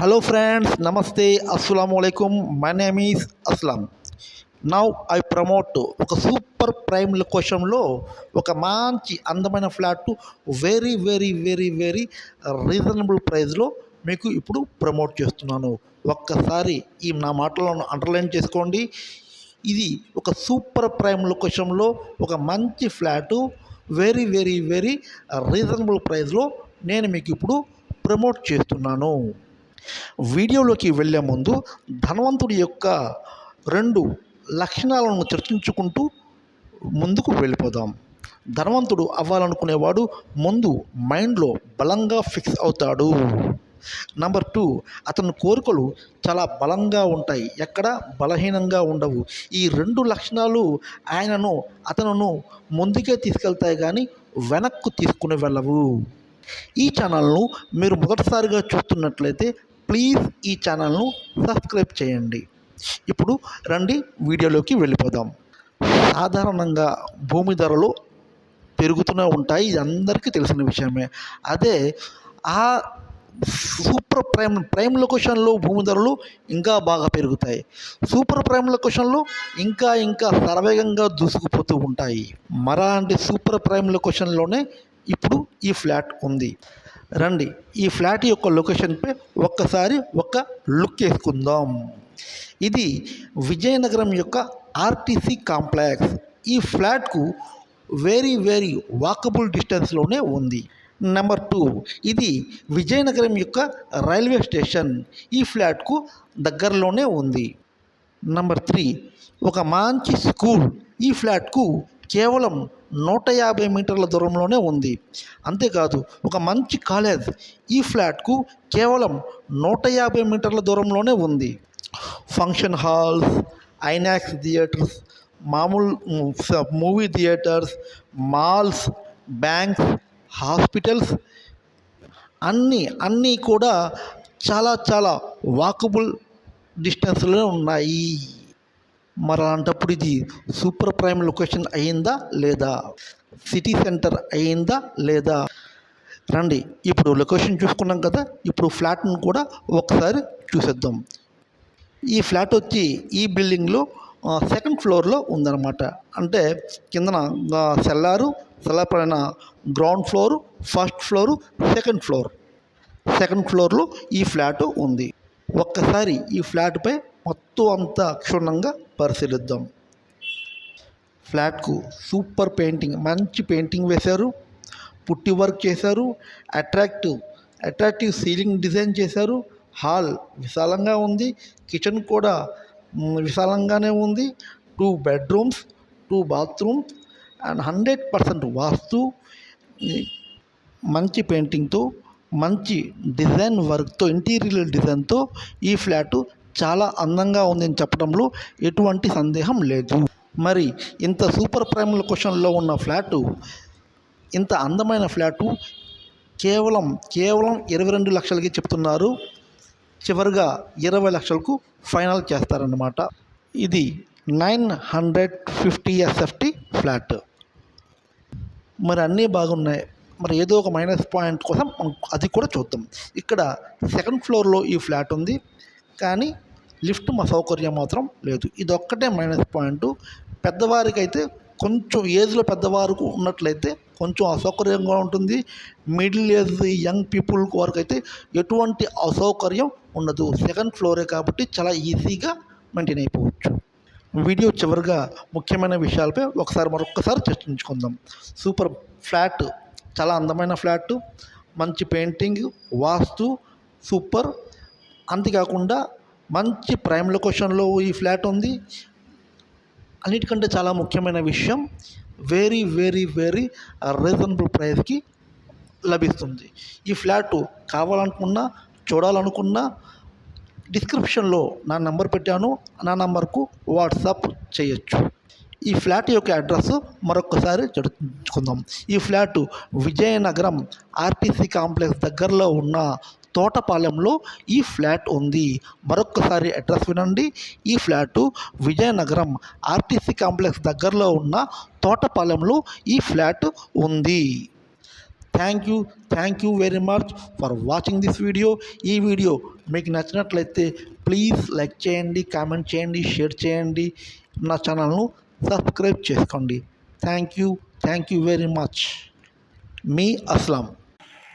Hello friends, Namaste, Assalamu alaikum. My name is Aslam. Now I promote ఒక super prime లొకేషన్లో ఒక మంచి అందమైన flat very very very very reasonable ప్రైస్లో మీకు ఇప్పుడు ప్రమోట్ చేస్తున్నాను. ఒక్కసారి ఈ నా మాటలను అండర్లైన్ చేసుకోండి. ఇది ఒక సూపర్ ప్రైమ్ లొకేషన్లో ఒక మంచి flat very very very reasonable ప్రైస్లో నేను మీకు ఇప్పుడు ప్రమోట్ చేస్తున్నాను. వీడియోలోకి వెళ్ళే ముందు ధనవంతుడి యొక్క రెండు లక్షణాలను చర్చించుకుంటూ ముందుకు వెళ్ళిపోదాం. ధనవంతుడు అవ్వాలనుకునేవాడు ముందు మైండ్లో బలంగా ఫిక్స్ అవుతాడు. నంబర్ టూ అతని కోరికలు చాలా బలంగా ఉంటాయి. ఎక్కడ బలహీనంగా ఉండవు. ఈ రెండు లక్షణాలు ఆయనను అతనును ముందుకే తీసుకెళ్తాయి కానీ వెనక్కు తీసుకుని వెళ్ళవు. ఈ ఛానల్ను మీరు మొదటిసారిగా చూస్తున్నట్లయితే ప్లీజ్ ఈ ఛానల్ను సబ్స్క్రైబ్ చేయండి. ఇప్పుడు రండి వీడియోలోకి వెళ్ళిపోదాం. సాధారణంగా భూమి ధరలు పెరుగుతూనే ఉంటాయి. ఇది అందరికీ తెలిసిన విషయమే. అదే ఆ సూపర్ ప్రైమ్ ప్రైమ్ లొకేషన్లో భూమి ధరలు ఇంకా బాగా పెరుగుతాయి. సూపర్ ప్రైమ్ లొకేషన్లో ఇంకా ఇంకా సర్వేగంగా దూసుకుపోతూ ఉంటాయి. మరాంటి సూపర్ ప్రైమ్ లొకేషన్లోనే ఇప్పుడు ఈ ఫ్లాట్ ఉంది. రండి ఈ ఫ్లాట్ యొక్క లొకేషన్పై ఒక్కసారి ఒక లుక్ వేసుకుందాం. ఇది విజయనగరం యొక్క ఆర్టీసీ కాంప్లెక్స్. ఈ ఫ్లాట్కు వెరీ వెరీ వాకబుల్ డిస్టెన్స్లోనే ఉంది. నెంబర్ టూ ఇది విజయనగరం యొక్క రైల్వే స్టేషన్. ఈ ఫ్లాట్కు దగ్గరలోనే ఉంది. నెంబర్ త్రీ ఒక మంచి స్కూల్. ఈ ఫ్లాట్కు కేవలం నూట యాభై మీటర్ల దూరంలోనే ఉంది. అంతేకాదు ఒక మంచి కాలేజ్ ఈ ఫ్లాట్కు కేవలం నూట యాభై మీటర్ల దూరంలోనే ఉంది. ఫంక్షన్ హాల్స్ ఐనాక్స్ థియేటర్స్ మామూలు movie theatres malls banks hospitals అన్నీ అన్నీ కూడా చాలా చాలా వాకబుల్ డిస్టెన్స్లో ఉన్నాయి. మరి అలాంటప్పుడు ఇది సూపర్ ప్రైమ్ లొకేషన్ అయిందా లేదా? సిటీ సెంటర్ అయిందా లేదా? రండి ఇప్పుడు లొకేషన్ చూసుకున్నాం కదా ఇప్పుడు ఫ్లాట్ను కూడా ఒకసారి చూసేద్దాం. ఈ ఫ్లాట్ వచ్చి ఈ బిల్డింగ్లో సెకండ్ ఫ్లోర్లో ఉందన్నమాట. అంటే కిందన సెల్లారు సెల్లార్ పైన ground floor first floor second floor second ఫ్లోర్లో ఈ ఫ్లాట్ ఉంది. ఒక్కసారి ఈ ఫ్లాట్పై మొత్తం అంతా క్షుణ్ణంగా పరిశీలిద్దాం. ఫ్లాట్కు సూపర్ పెయింటింగ్ మంచి పెయింటింగ్ వేశారు. పుట్టి వర్క్ చేశారు. అట్రాక్టివ్ అట్రాక్టివ్ సీలింగ్ డిజైన్ చేశారు. హాల్ విశాలంగా ఉంది. కిచెన్ కూడా విశాలంగానే ఉంది. Two bedrooms two bathrooms and hundred percent vastu. మంచి పెయింటింగ్తో మంచి డిజైన్ వర్క్తో ఇంటీరియర్ డిజైన్తో ఈ ఫ్లాటు చాలా అందంగా ఉందని చెప్పడంలో ఎటువంటి సందేహం లేదు. మరి ఇంత సూపర్ ప్రైమ్ లొకేషన్లో ఉన్న ఫ్లాటు ఇంత అందమైన ఫ్లాటు కేవలం కేవలం ఇరవై రెండు లక్షలకి చెప్తున్నారు. చివరిగా ఇరవై లక్షలకు ఫైనల్ చేస్తారన్నమాట. ఇది nine hundred fifty SFT flat. మరి అన్నీ బాగున్నాయి. మరి ఏదో ఒక మైనస్ పాయింట్ కోసం అది కూడా చూద్దాం. ఇక్కడ సెకండ్ ఫ్లోర్లో ఈ ఫ్లాట్ ఉంది. కానీ లిఫ్ట్ మా సౌకర్యం మాత్రం లేదు. ఇది ఒక్కటే మైనస్ పాయింట్ పెద్దవారికి అయితే కొంచెం ఏజ్లో పెద్దవారికి ఉన్నట్లయితే కొంచెం అసౌకర్యంగా ఉంటుంది. మిడిల్ ఏజ్ యంగ్ పీపుల్ వరకు అయితే ఎటువంటి అసౌకర్యం ఉండదు. సెకండ్ ఫ్లోరే కాబట్టి చాలా ఈజీగా మెయింటైన్ అయిపోవచ్చు. వీడియో చివరిగా ముఖ్యమైన విషయాలపై ఒకసారి మరొకసారి చర్చించుకుందాం. సూపర్ ఫ్లాట్ చాలా అందమైన ఫ్లాట్ మంచి పెయింటింగ్ వాస్తు. సూపర్ అంతేకాకుండా మంచి ప్రైమ్ లొకేషన్లో ఈ ఫ్లాట్ ఉంది. అన్నిటికంటే చాలా ముఖ్యమైన విషయం వెరీ వెరీ వెరీ రీజనబుల్ ప్రైస్కి లభిస్తుంది. ఈ ఫ్లాట్ కావాలనుకున్నా చూడాలనుకున్నా డిస్క్రిప్షన్లో నా నంబర్ పెట్టాను. నా నంబర్కు వాట్సాప్ చేయొచ్చు. ఈ ఫ్లాట్ యొక్క అడ్రస్ మరొకసారి చదువుకుందాం ఈ ఫ్లాట్ విజయనగరం ఆర్టీసీ కాంప్లెక్స్ దగ్గరలో ఉన్న తోటపాలెంలో ఈ ఫ్లాట్ ఉంది. మరొకసారి అడ్రస్ వినండి. ఈ ఫ్లాటు విజయనగరం ఆర్టీసీ కాంప్లెక్స్ దగ్గరలో ఉన్న తోటపాలెంలో ఈ ఫ్లాట్ ఉంది. Thank you thank you very much for watching this video. ఈ వీడియో మీకు నచ్చినట్లయితే ప్లీజ్ లైక్ చేయండి కామెంట్ చేయండి షేర్ చేయండి. నా ఛానల్ను సబ్స్క్రైబ్ చేసుకోండి. Thank you. Thank you very much. Me Aslam.